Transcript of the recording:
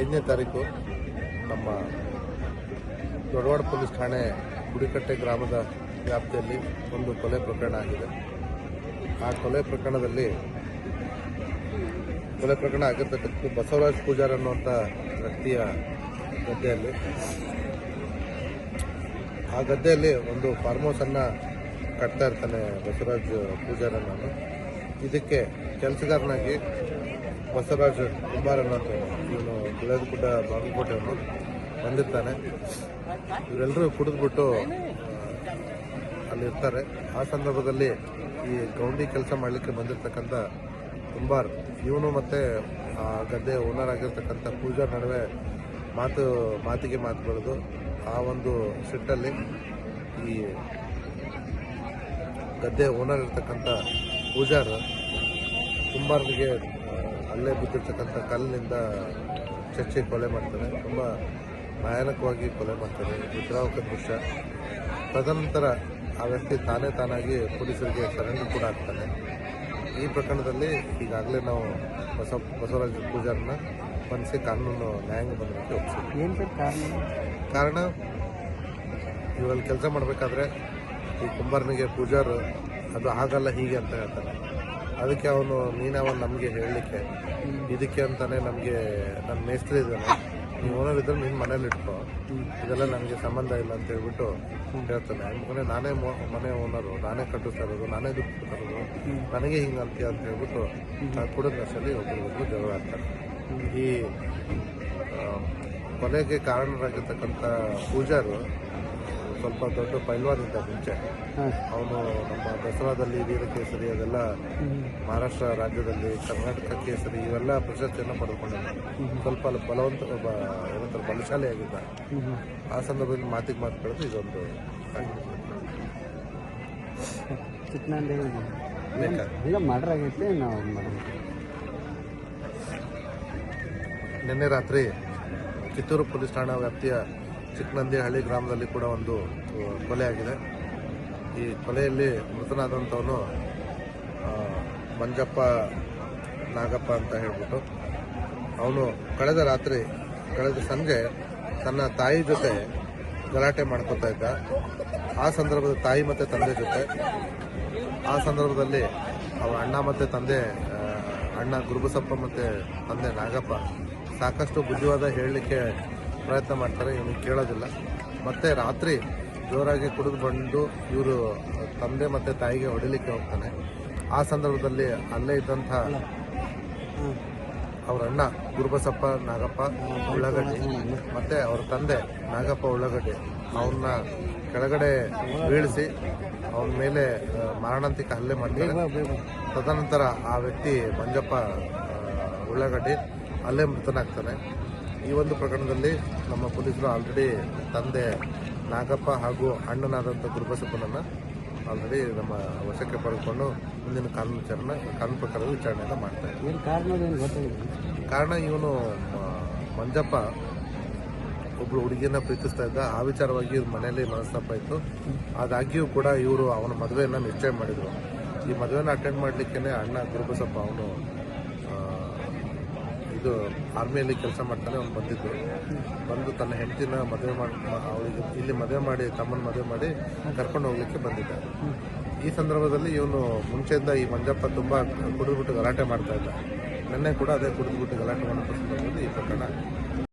ಐದನೇ ತಾರೀಕು ನಮ್ಮ ದೊಡ್ಡವಾಡ ಪೊಲೀಸ್ ಠಾಣೆ ಗುಡಿಕಟ್ಟೆ ಗ್ರಾಮದ ವ್ಯಾಪ್ತಿಯಲ್ಲಿ ಒಂದು ಕೊಲೆ ಪ್ರಕರಣ ಆಗಿದೆ. ಆ ಕೊಲೆ ಪ್ರಕರಣದಲ್ಲಿ ಕೊಲೆ ಪ್ರಕರಣ ಆಗಿರ್ತಕ್ಕಂಥ ಬಸವರಾಜ್ ಪೂಜಾರ್ ಅನ್ನುವಂಥ ವ್ಯಕ್ತಿಯ ಗದ್ದೆಯಲ್ಲಿ, ಆ ಗದ್ದೆಯಲ್ಲಿ ಒಂದು ಫಾರ್ಮ್ ಹೌಸನ್ನು ಕಟ್ತಾ ಇರ್ತಾನೆ ಬಸವರಾಜ್ ಪೂಜಾರ್ ಅನ್ನೋನು. ಇದಕ್ಕೆ ಕೆಲಸಗಾರನಾಗಿ ಬಸವರಾಜ್ ಕುಂಬಾರ್ ಅನ್ನೋ ಇವನು. ಗುಳೇದಗುಡ್ಡ ಬಾಗಲಕೋಟೆಯವನು. ಬಂದಿರ್ತಾನೆ. ಇವರೆಲ್ಲರೂ ಕುಡಿದ್ಬಿಟ್ಟು ಅಲ್ಲಿರ್ತಾರೆ ಆ ಸಂದರ್ಭದಲ್ಲಿ ಈ ಗೌಂಡಿ ಕೆಲಸ ಮಾಡಲಿಕ್ಕೆ ಬಂದಿರತಕ್ಕಂಥ ಕುಂಬಾರ್ ಇವನು ಮತ್ತು ಆ ಗದ್ದೆ ಓನರ್ ಆಗಿರ್ತಕ್ಕಂಥ ಪೂಜಾ ನಡುವೆ ಮಾತು ಮಾತಿಗೆ ಮಾತು ಬೆಳೆದು ಆ ಒಂದು ಸಿಟ್ಟಲ್ಲಿ ಈ ಗದ್ದೆ ಓನರ್ ಇರ್ತಕ್ಕಂಥ ಪೂಜಾರ್ ಕುಂಬಾರ್ನಿಗೆ ಆ, ಅಲ್ಲೇ ಬಿದ್ದಿರ್ತಕ್ಕಂಥ ಕಲ್ಲಿನಿಂದ ಚಚ್ಚಿ ಕೊಲೆ ಮಾಡ್ತಾನೆ ತುಂಬ ಭಯಾನಕವಾಗಿ ಕೊಲೆ ಮಾಡ್ತಾನೆ ವಿದ್ರಾವಕ ದೃಶ್ಯ. ತದನಂತರ ಆ ವ್ಯಕ್ತಿ ತಾನೇ ತಾನಾಗಿ ಪೊಲೀಸರಿಗೆ ಸರೆಂಡರ್ ಕೂಡ ಆಗ್ತಾನೆ. ಈ ಪ್ರಕರಣದಲ್ಲಿ ಈಗಾಗಲೇ ನಾವು ಬಸವ ಬಸವರಾಜ ಪೂಜಾರನ್ನ ಬಂಧಿಸಿ ಕಾನೂನು ನ್ಯಾಯಾಂಗ ಬಂಧನಕ್ಕೆ ಒಪ್ಪಿಸಿದ್ವಿ. ಏನು ಕಾರಣ? ಕಾರಣ ಇವರಲ್ಲಿ ಕೆಲಸ ಮಾಡಬೇಕಾದ್ರೆ ಈ ಕುಂಬಾರನಿಗೆ ಪೂಜಾರು ಅದು ಆಗಲ್ಲ ಹೀಗೆ ಅಂತ ಹೇಳ್ತಾನೆ ಅದಕ್ಕೆ ಅವನು ನೀನವನು ನಮಗೆ ಹೇಳಲಿಕ್ಕೆ, ಇದಕ್ಕೆ ಅಂತಾನೆ ನಮಗೆ ನನ್ನ ಮೇಸ್ತ್ರಿ ಇದ್ದಾನೆ. ನೀವು ಓನರ್ ಇದ್ರೆ ನಿನ್ನ ಮನೇಲಿ ಇಟ್ಕೋ. ಇದೆಲ್ಲ ನನಗೆ ಸಂಬಂಧ ಇಲ್ಲ ಅಂತ ಹೇಳ್ಬಿಟ್ಟು ಹೇಳ್ತಾನೆ. ಅಂದ್ಕೊಂಡೆ ನಾನೇ ಮನೆ ಓನರು ನಾನೇ ಕಟ್ಟಿಸ್ತಾ ಇರೋದು, ನಾನೇ ದುಡ್ಡು ತರೋದು ನನಗೆ ಹಿಂಗೆ ಅಂತೀಯ ಅಂತ ಹೇಳ್ಬಿಟ್ಟು ಆ ಸಲ ನಶಲ್ಲಿ ಒಬ್ಬರು ಜಗಳ ಆಗ್ತಾರೆ ಈ ಕೊಲೆಗೆ ಕಾರಣರಾಗಿರ್ತಕ್ಕಂಥ ಪೂಜಾರು ಸ್ವಲ್ಪ ದೊಡ್ಡ ಪೈಲ್ವಾನ್ ಇದ್ದ ಮುಂಚೆ ಅವನು ನಮ್ಮ ದಸರಾದಲ್ಲಿ ವೀರ ಕೇಸರಿ ಅದೆಲ್ಲ ಮಹಾರಾಷ್ಟ್ರ ರಾಜ್ಯದಲ್ಲಿ ಕರ್ನಾಟಕ ಕೇಸರಿ ಇವೆಲ್ಲ ಪ್ರಶಸ್ತಿಯನ್ನು ಪಡೆದುಕೊಂಡಿದ್ದ. ಸ್ವಲ್ಪ ಬಲವಂತ ಒಬ್ಬ ಏನಂತಾರೆ ಬಲಶಾಲಿ ಆಗಿದ್ದ. ಆ ಸಂದರ್ಭದಲ್ಲಿ ಮಾತಿಗೆ ಮಾತು ಕಳೆದು ಇದೊಂದು ನಾವು ನಿನ್ನೆ ರಾತ್ರಿ ಕಿತ್ತೂರು ಪೊಲೀಸ್ ಠಾಣಾ ವ್ಯಾಪ್ತಿಯ ಚಿಕ್ಕನಂದಿ ಹಳ್ಳಿ ಗ್ರಾಮದಲ್ಲಿ ಕೂಡ ಒಂದು ಕೊಲೆ ಆಗಿದೆ. ಈ ಕೊಲೆಯಲ್ಲಿ ಮೃತನಾದಂಥವನು ಮಂಜಪ್ಪ ನಾಗಪ್ಪ ಅಂತ ಹೇಳ್ಬಿಟ್ಟು, ಅವನು ಕಳೆದ ರಾತ್ರಿ, ಕಳೆದ ಸಂಜೆ ತನ್ನ ತಾಯಿ ಜೊತೆ ಗಲಾಟೆ ಮಾಡ್ಕೊತಾ ಇದ್ದ. ಆ ಸಂದರ್ಭದ ತಾಯಿ ಮತ್ತು ತಂದೆ ಜೊತೆ. ಆ ಸಂದರ್ಭದಲ್ಲಿ ಅವರ ಅಣ್ಣ ಮತ್ತು ತಂದೆ ಅಣ್ಣ ಗುರುಬಸಪ್ಪ ಮತ್ತು ತಂದೆ ನಾಗಪ್ಪ ಸಾಕಷ್ಟು ಬುದ್ಧಿವಾದ ಹೇಳಲಿಕ್ಕೆ ಪ್ರಯತ್ನ ಮಾಡ್ತಾರೆ, ಇವನು ಕೇಳೋದಿಲ್ಲ. ಮತ್ತೆ ರಾತ್ರಿ ಜೋರಾಗಿ ಕುಡಿದು ಬಂದು ಇವರು ತಂದೆ ಮತ್ತು ತಾಯಿಗೆ ಹೊಡಿಲಿಕ್ಕೆ ಹೋಗ್ತಾನೆ. ಆ ಸಂದರ್ಭದಲ್ಲಿ ಅಲ್ಲೇ ಇದ್ದಂಥ ಅವರ ಅಣ್ಣ ಗುರುಬಸಪ್ಪ, ನಾಗಪ್ಪ, ಉಳ್ಳಾಗಡ್ಡಿ, ಮತ್ತು ಅವ್ರ ತಂದೆ, ನಾಗಪ್ಪ ಉಳ್ಳಾಗಡ್ಡಿ ಅವನ್ನ ಕೆಳಗಡೆ ಬೀಳಿಸಿ ಅವನ ಮೇಲೆ ಮಾರಣಾಂತಿಕ ಹಲ್ಲೆ ಮಾಡಿ ತದನಂತರ ಆ ವ್ಯಕ್ತಿ ಮಂಜಪ್ಪ ಉಳ್ಳಾಗಡ್ಡಿ ಅಲ್ಲೇ ಮೃತನಾಗ್ತಾನೆ. ಈ ಒಂದು ಪ್ರಕರಣದಲ್ಲಿ ನಮ್ಮ ಪೊಲೀಸರು ಆಲ್ರೆಡಿ ತಂದೆ ನಾಗಪ್ಪ ಹಾಗೂ ಅಣ್ಣನಾದಂಥ ಗುರುಬಸಪ್ಪನನ್ನು ಆಲ್ರೆಡಿ ನಮ್ಮ ವಶಕ್ಕೆ ಪಡೆದುಕೊಂಡು ಮುಂದಿನ ಕಾನೂನು ವಿಚಾರಣೆ ಕಾನೂನು ಪ್ರಕಾರದ ವಿಚಾರಣೆಯನ್ನು ಮಾಡ್ತಾ ಗೊತ್ತಾಗಿಲ್ಲ ಕಾರಣ ಇವನು ಮಂಜಪ್ಪ ಒಬ್ಬರು ಹುಡುಗಿಯನ್ನ ಪ್ರೀತಿಸ್ತಾ ಇದ್ದ. ಆ ವಿಚಾರವಾಗಿ ಇವ್ರ ಮನೆಯಲ್ಲಿ ಮನಸ್ತಾಪ ಇತ್ತು. ಆದಾಗ್ಯೂ ಕೂಡ ಇವರು ಅವನ ಮದುವೆಯನ್ನು ನಿಶ್ಚಯ ಮಾಡಿದರು. ಈ ಮದುವೆನ ಅಟೆಂಡ್ ಮಾಡಲಿಕ್ಕೇ ಅಣ್ಣ ಗುರುಬಸಪ್ಪ ಅವನು ಇದು ಆರ್ಮಿಯಲ್ಲಿ ಕೆಲಸ ಮಾಡ್ತಾನೆ, ಅವ್ನು ಬಂದಿದ್ದು. ಬಂದು ತನ್ನ ಹೆಂಡತಿನ ಮದುವೆ ಮಾಡಿ ಅವಳಿಗೆ ಇಲ್ಲಿ ಮದುವೆ ಮಾಡಿ, ತಮ್ಮನ ಮದುವೆ ಮಾಡಿ ಕರ್ಕೊಂಡು ಹೋಗ್ಲಿಕ್ಕೆ ಬಂದಿದ್ದ. ಈ ಸಂದರ್ಭದಲ್ಲಿ ಇವನು ಮುಂಚೆಯಿಂದ ಈ ಮಂಜಪ್ಪ ತುಂಬ ಕುಡಿದ್ಬಿಟ್ಟು ಗಲಾಟೆ ಮಾಡ್ತಾ ಇದ್ದ. ನಿನ್ನೆ ಕೂಡ ಅದೇ ಕುಡಿದ್ಬಿಟ್ಟು ಗಲಾಟೆ ಮಾಡೋ ಸಂದರ್ಭದಲ್ಲಿ ಈ ಪ್ರಕರಣ.